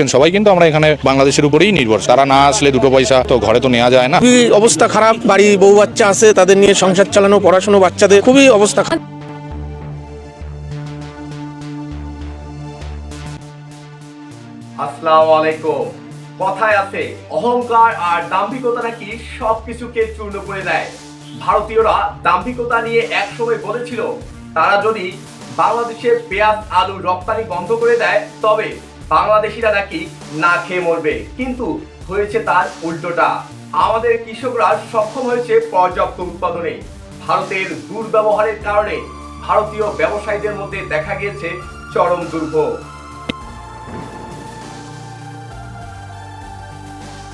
দেখছেন সবাই কিন্তু আমরা এখানে বাংলাদেশের উপরেই নির্ভর। তারা না আসলে দুটো পয়সা তো ঘরে তো নেওয়া যায় না। খুবই অবস্থা খারাপ বাড়ি বউ বাচ্চা আছে তাদের নিয়ে সংসার চালানো পড়াশোনা বাচ্চাদের খুবই অবস্থা খারাপ। আসসালামু আলাইকুম। কথায় আছে অহংকার আর দাম্ভিকতা নাকি সবকিছুকে চূর্ণ করে দেয়। ভারতীয়রা দাম্ভিকতা নিয়ে একসময় বলেছিল তারা যদি বাংলাদেশের পেঁয়াজ আলু রপ্তানি বন্ধ করে দেয় তবে বাংলাদেশিরা নাকি না খেয়ে মরবে। কিন্তু হয়েছে তার উল্টোটা। আমাদের কৃষকরা সক্ষম হয়েছে পর্যাপ্ত উৎপাদনে। ভারতের দুর্ব্যবহারের কারণে ভারতীয় ব্যবসায়ীদের মধ্যে দেখা গিয়েছে চরম দুর্ভোগ।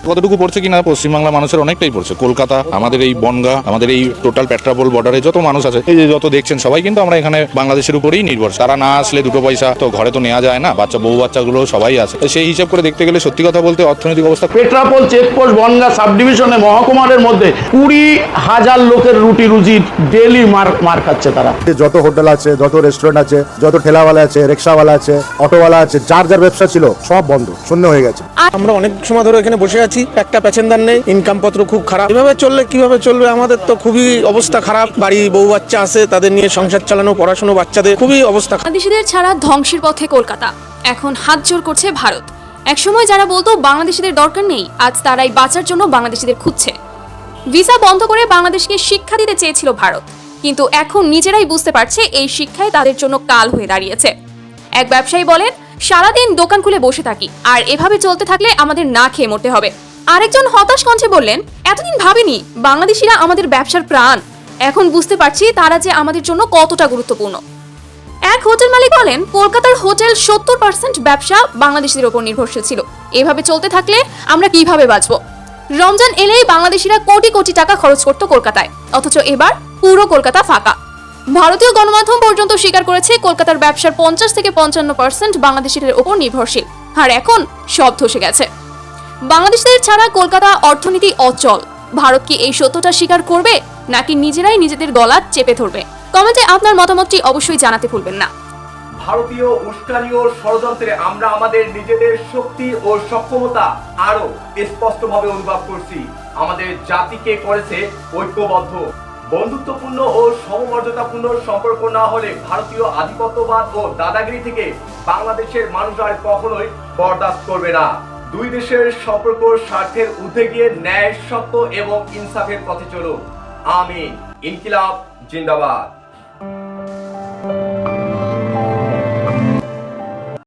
কতটুকু পড়ছে কিনা পশ্চিমবাংলা মানুষের অনেকটাই পড়ছে। কলকাতা আমাদের এই বনগা আমাদের এই টোটাল পেট্রাপোল বর্ডারে যত মানুষ আছে এই যে যত দেখছেন সবাই কিন্তু আমরা এখানে বাংলাদেশের উপরেই নির্ভর তারা না আসলে দুটো পয়সা তো ঘরে তো নেওয়া যায় না বাচ্চা বউ বাচ্চাগুলো সবাই আছে। সেই হিসাব করে দেখতে গেলে সত্যি কথা বলতে অর্থনৈতিক অবস্থা পেট্রাপোল চেকপোস্ট বনগা সাব ডিভিশনে মহকুমারের মধ্যে কুড়ি হাজার লোকের রুটি রুজি ডেলি মার মার খাচ্ছে তারা। যত হোটেল আছে যত রেস্টুরেন্ট আছে যত ঠেলাওয়ালা আছে রিক্সাওয়ালা আছে অটোওয়ালা আছে যার যার ব্যবসা ছিল সব বন্ধ শূন্য হয়ে গেছে। আমরা অনেক সময় ধরে এখানে বসে আছি। একটা প্যাসেঞ্জার নেই ইনকাম পত্র খুব খারাপ। এভাবে চললে কীভাবে চলবে? আমাদের তো খুবই অবস্থা খারাপ। বাড়ি বউ বাচ্চা আছে, তাদের নিয়ে সংসার চালানো, পড়াশোনা বাচ্চাদের খুবই অবস্থা বাংলাদেশিদের ছাড়া ধ্বংসের পথে কলকাতা। এখন হাত জোর করছে ভারত। একসময় যারা বলতো বাংলাদেশিদের দরকার নেই, আজ তারাই বাঁচার জন্য বাংলাদেশিদের খুঁজছে। ভিসা বন্ধ করে বাংলাদেশকে শিক্ষা দিতে চেয়েছিল ভারত। কিন্তু এখন নিজেরাই বুঝতে পারছে এই শিক্ষায় তাদের জন্য কাল হয়ে দাঁড়িয়েছে। এক ব্যবসায়ী বলেন, সারাদিন দোকান খুলে বসে থাকি, আর এভাবে চলতে থাকলে আমাদের না খেয়ে মরতে হবে। আরেকজন হতাশ কণ্ঠে বললেন, এতদিন ভাবিনি বাংলাদেশিরা আমাদের ব্যবসার প্রাণ। এখন বুঝতে পারছি তারা যে আমাদের জন্য কতটা গুরুত্বপূর্ণ। এক হোটেল মালিক বলেন, কলকাতার হোটেল সত্তর পার্সেন্ট ব্যবসা বাংলাদেশিদের ওপর নির্ভরশীল ছিল। এভাবে চলতে থাকলে আমরা কীভাবে বাঁচব? রমজান এলেই বাংলাদেশিরা কোটি কোটি টাকা খরচ করত কলকাতায়, অথচ এবার পুরো কলকাতা ফাঁকা। ভারতীয় গণমাধ্যম পর্যন্ত স্বীকার করেছে, কলকাতার ব্যবসার পঞ্চাশ থেকে পঞ্চান্ন পার্সেন্ট বাংলাদেশিদের ওপর নির্ভরশীল। আর এখন সব ধসে গেছে। বাংলাদেশিদের ছাড়া কলকাতা অর্থনীতি অচল। ভারত কি এই সত্যটা স্বীকার করবে, নাকি নিজেরাই নিজেদের গলা চেপে ধরবে? কমেন্টে আপনার মতামতটি অবশ্যই জানাতে ভুলবেন না। ভারতীয় উস্কানি ষড়যন্ত্রে আমরা আমাদের নিজেদের শক্তি ও সক্ষমতা আরও স্পষ্টভাবে অনুভব করছি। আমাদের জাতিকে করেছে ঐক্যবদ্ধ। বন্ধুত্বপূর্ণ ও সমমর্যাদাপূর্ণ সম্পর্ক না হলে ভারতীয় আধিপত্যবাদ ও দাদাগিরি থেকে বাংলাদেশের মানুষ আর কখনোই বরদাস্ত করবে না। দুই দেশের সম্পর্ক স্বার্থের ঊর্ধ্বে গিয়ে ন্যায়, সত্য এবং ইনসাফের পথে চলুক আমি ইনকিলাব, জিন্দাবাদ।